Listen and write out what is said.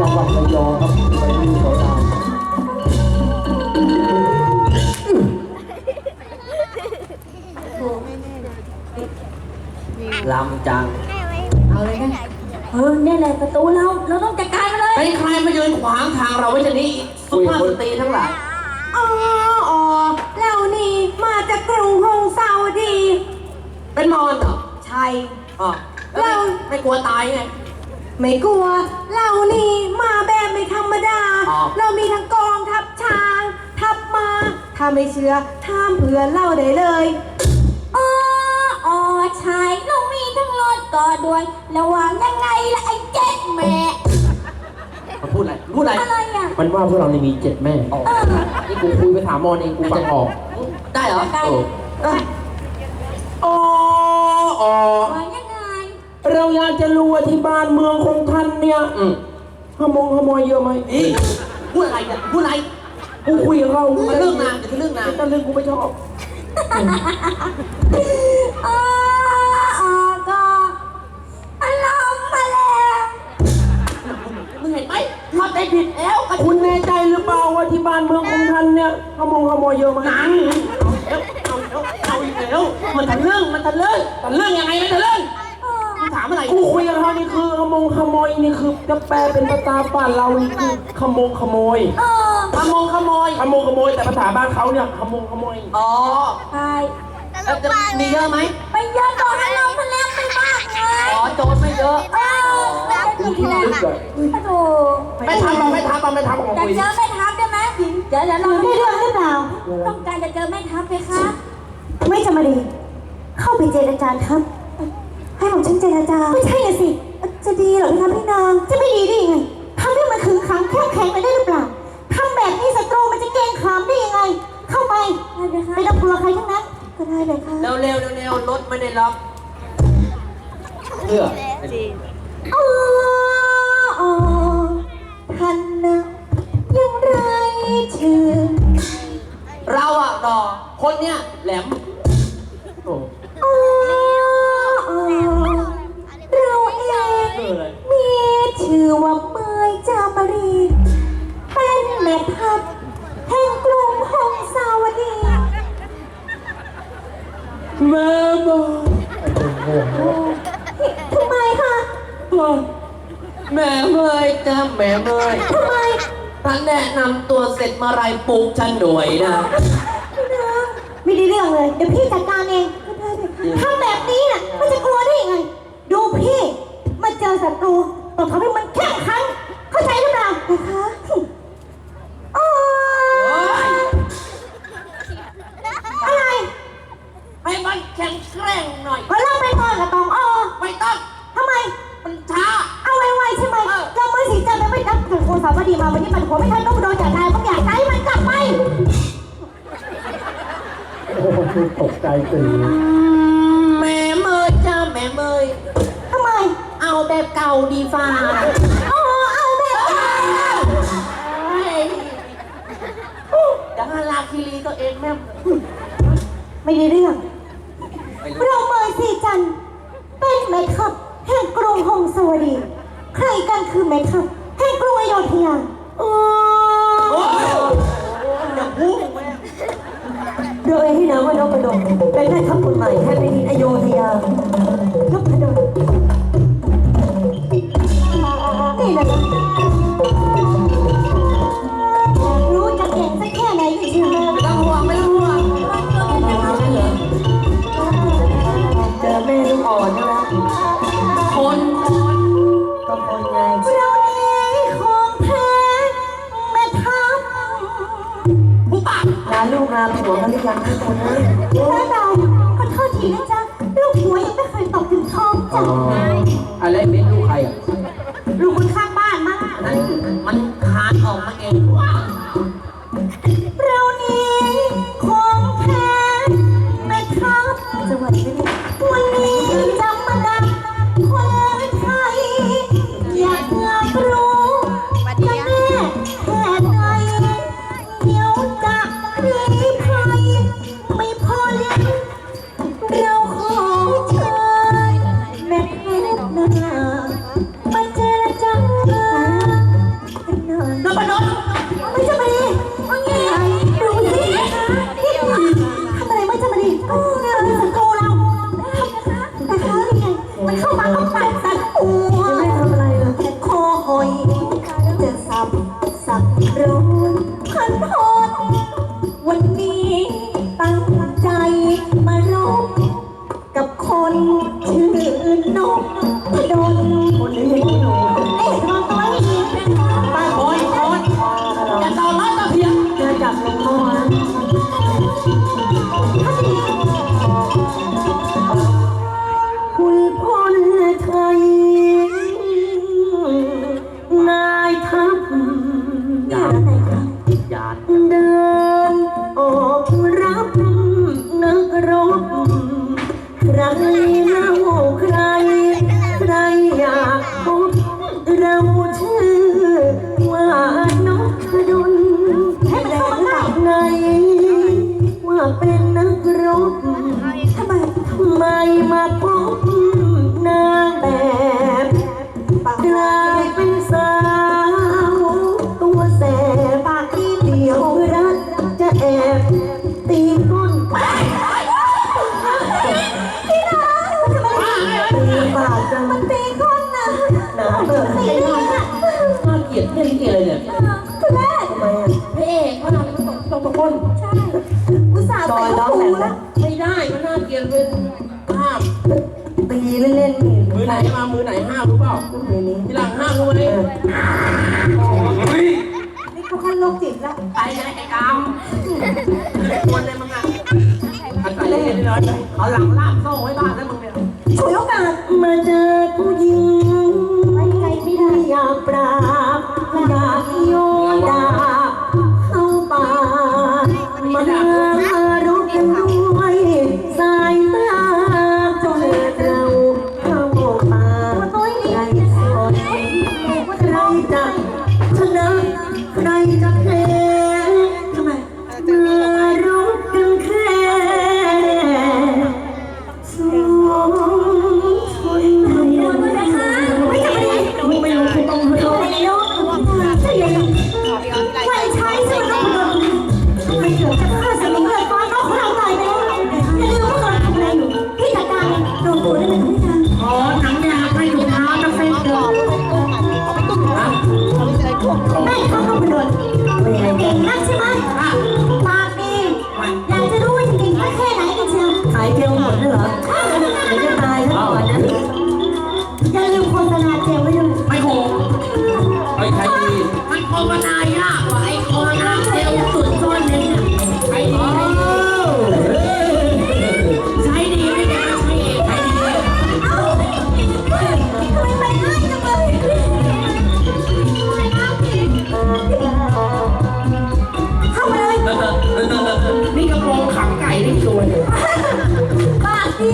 จังหวัดระยองครับไปดูสอนรามลำจัง เอาเลยนะเออเนี่ยแหละประตูเรา เราต้องจัดการมันเลยเป็นใครมายืนขวางทางเราไว้จะนี้สุภาพสตรีทั้งหลายอ๋ออ๋อเรานี่มาจากกรุงฮงซาดี เป็นมอนเหรอ ใช่อ๋อแล้วไม่ไม่กลัวตายไง ไม่กลัว เรานี่มาแบบไม่ธรรมดา อ๋อ เรามีทั้งกองทัพช้าง ทัพมา ถ้าไม่เชื่อถามเพื่อนเล่าได้เลย อ๋ออ๋อใช่เรามีทั้งรถก็ด้วยระวังยังไงล่ะไอ้เจ็ดแม่มันพูดอะไรพูดอะไรอะไรอะมันว่าพวกเรานี่มีเจ็ดแม่อ๋อเออ นี่กูคุยไปถามมอนเองกูฟังออก ได้เหรอ ได้ เออเอออ๋อ จะรู้ว่าที่บ้านเมืองของท่านเนี่ยอืม ขโมงขโมยเยอะไหมอีพูดอะไรเนี่ยพูดอะไรกูคุยกับเขามันเรื่องนานจะเรื่องนานแต่เรื่องกูไม่ชอบอ๋ออ๋อก็อารมณ์มาแล้วมึงเห็นไหมทำได้ผิดแล้วก็คุณแน่ใจหรือเปล่าว่าที่บ้านเมืองของท่านเนี่ยขโมงขโมยเยอะไหมนานเอาแล้วเอาแล้วเอาอีกแล้วมันทะลึ่งมันทะลึ่งทะลึ่งยังไงมันทะลึ่ง ถามอะไร กูคุยกับเขานี่คือขโมงขโมยนี่คือจะแปลเป็นภาษาบ้านเรานี่คือขโมงขโมยเออขโมงขโมย ขโมงขโมยแต่ภาษาบ้านเขาเนี่ยขโมงขโมยอ๋อใช่แล้วจะมีเยอะไหมไปเยอะต่อให้เรามันแรงไปมากเลยอ๋อโจรไม่เยอะเออแล้วจะถึงแล้วโอ้โหไม่ทำเราไม่ทำไม่ทำของจะคุยเจอแม่ทัพได้ไหมเดี๋ยวเดี๋ยวเราได้เรื่องหรือเปล่า ต้องการจะเจอแม่ทัพไหมคะไม่จะมาดี เข้าไปเจรจาครับ ให้ผมฉันเจรจา ไม่ใช่น่ะสิ จะดีเหรอพี่ทำพี่นาง จะไม่ดีได้ยังไงทำให้มันขึงขังเข้มแข็งไปได้หรือเปล่าทำแบบนี้ศัตรูมันจะเกรงขามได้ยังไง เข้าไปได้ไหมคะไม่ต้องกลัวใครทั้งนั้น ก็ได้เลยค่ะ เร็วเร็วเร็วเร็วรถไม่ได้ล็อกเพื่ออ๋ออ๋อท่านนะยังไรชื่อเราอะรอคนเนี้ยแหลม แม่เมยจ้าแม่เมยทำไมท่านแนะนำตัวเสร็จเมื่อไรปลุกฉันหน่วยนะ พี่นางไม่ได้เรื่องเลย เดี๋ยวพี่จัดการเองก็ได้เลยทำแบบนี้น่ะมันจะกลัวได้ยังไง ดูพี่ มาเจอศัตรูต้องทำให้มันแข็งขันาวดีมาวันนี้มันหัวไม่ทันต้องโดนจัดการต้องอยากให้มันกลับไป โอ้โหตกใจตื่นแม่เมยจ้าแม่เมยทำไม เอาแบบเก่าดีฟ้าอ๋อเอาแบบนั้นจะหาลาคิรีตัวเองแม่ไม่ได้เรื่องไม่รู้เราเมื่อสีจันทร์เป็นแม่ทัพแห่งกรุงฮงสวดี ใครกันคือแม่ทัพแห่งกรุงอโยธยาอ๋อ โอ้ยอย่าพูดแม่เราเองที่นามว่านพดกเป็นแม่ทัพคนใหม่แห่งแผ่นดินอโยธยา ชื่อนกโดนคนอื่นหลอก ต้องตะกคนใช่ อุะซ่าไาวปแล้วไม่ได้มันน่าเกลียดเป็นห้ามตีเล่นๆมือไหนมามือไหนห้ามรู้เปล่าทีหลังห้ามรู้ไหมนี่เขาขั้นโรคจิตแล้วไปไหนไอ้กามควรเลยมึงอะอันไปเล่เอาหลังล่ามโซ่ไว้บ้านแล้วมึงเนี่ยฉวยโอกาสมาเจอ ได้ตัวเลย ปากดี